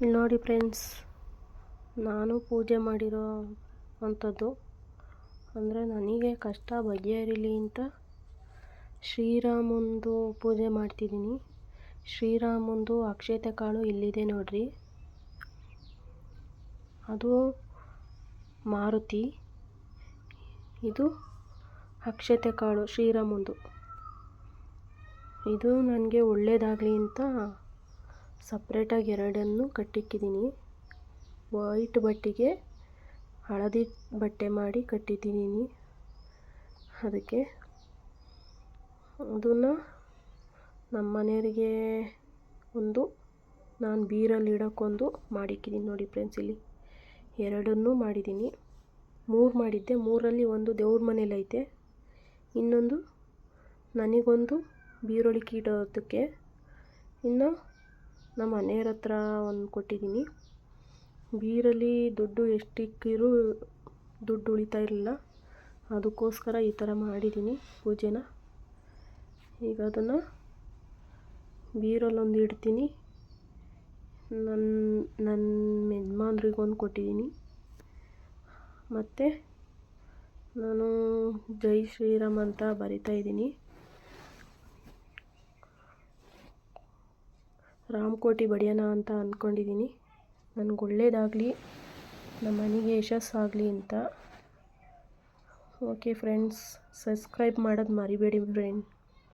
ಇಲ್ಲಿ ನೋಡಿ ಫ್ರೆಂಡ್ಸ್, ನಾನು ಪೂಜೆ ಮಾಡಿರೋ ಅಂಥದ್ದು. ಅಂದರೆ ನನಗೆ ಕಷ್ಟ ಬಗೆಹರಿಲಿ ಅಂತ ಶ್ರೀರಾಮಂದು ಪೂಜೆ ಮಾಡ್ತಿದ್ದೀನಿ. ಶ್ರೀರಾಮಂದು ಅಕ್ಷತೆ ಕಾಳು ಇಲ್ಲಿದೆ ನೋಡ್ರಿ. ಅದು ಮಾರುತಿ. ಇದು ಅಕ್ಷತೆ ಕಾಳು, ಶ್ರೀರಾಮಂದು. ಇದು ನನಗೆ ಒಳ್ಳೆಯದಾಗಲಿ ಅಂತ ಸಪ್ರೇಟಾಗಿ ಎರಡನ್ನು ಕಟ್ಟಿಕ್ಕಿದ್ದೀನಿ. ವೈಟ್ ಬಟ್ಟೆಗೆ ಹಳದಿ ಬಟ್ಟೆ ಮಾಡಿ ಕಟ್ಟಿದ್ದೀನಿ. ಅದಕ್ಕೆ ಅದನ್ನು ನಮ್ಮ ಮನೆಯವರಿಗೆ ಒಂದು ನಾನು ಬೀರಲ್ಲಿ ಇಡೋಕ್ಕೊಂದು ಮಾಡಿಕ್ಕಿದ್ದೀನಿ ನೋಡಿ ಫ್ರೆಂಡ್ಸ್ ಇಲ್ಲಿ. ಎರಡನ್ನೂ ಮಾಡಿದ್ದೀನಿ. ಮೂರು ಮಾಡಿದ್ದೆ. ಮೂರಲ್ಲಿ ಒಂದು ದೇವ್ರ ಮನೇಲೈತೆ ಇನ್ನೊಂದು ನನಗೊಂದು ಬೀರೊಳಿಕೆ ಇಡೋದಕ್ಕೆ. ಇನ್ನು ನಮ್ಮ ಮನೆಯವ್ರ ಹತ್ರ ಒಂದು ಕೊಟ್ಟಿದ್ದೀನಿ. ಬೀರಲ್ಲಿ ದುಡ್ಡು ಎಷ್ಟಿಕ್ಕಿರೂ ದುಡ್ಡು ಉಳಿತಾ ಇರಲಿಲ್ಲ. ಅದಕ್ಕೋಸ್ಕರ ಈ ಥರ ಮಾಡಿದ್ದೀನಿ ಪೂಜೆನ. ಈಗ ಅದನ್ನು ಬೀರಲ್ಲೊಂದು ಇಡ್ತೀನಿ. ನನ್ನ ನನ್ನ ಯಜಮಾನ್ರಿಗೆ ಒಂದು ಕೊಟ್ಟಿದ್ದೀನಿ. ಮತ್ತು ನಾನು ಜೈ ಶ್ರೀರಾಮ್ ಅಂತ ಬರಿತಾ ಇದ್ದೀನಿ. ರಾಮಕೋಟಿ ಬಡಿಯೋಣ ಅಂತ ಅಂದ್ಕೊಂಡಿದ್ದೀನಿ ನನಗೆ ಒಳ್ಳೆಯದಾಗಲಿ ನಮ್ಮ ಮನೆಗೆ ಯಶಸ್ಸಾಗಲಿ ಅಂತ. ಓಕೆ ಫ್ರೆಂಡ್ಸ್ ಸಬ್ಸ್ಕ್ರೈಬ್ ಮಾಡೋದು ಮರಿಬೇಡಿ ಫ್ರೆಂಡ್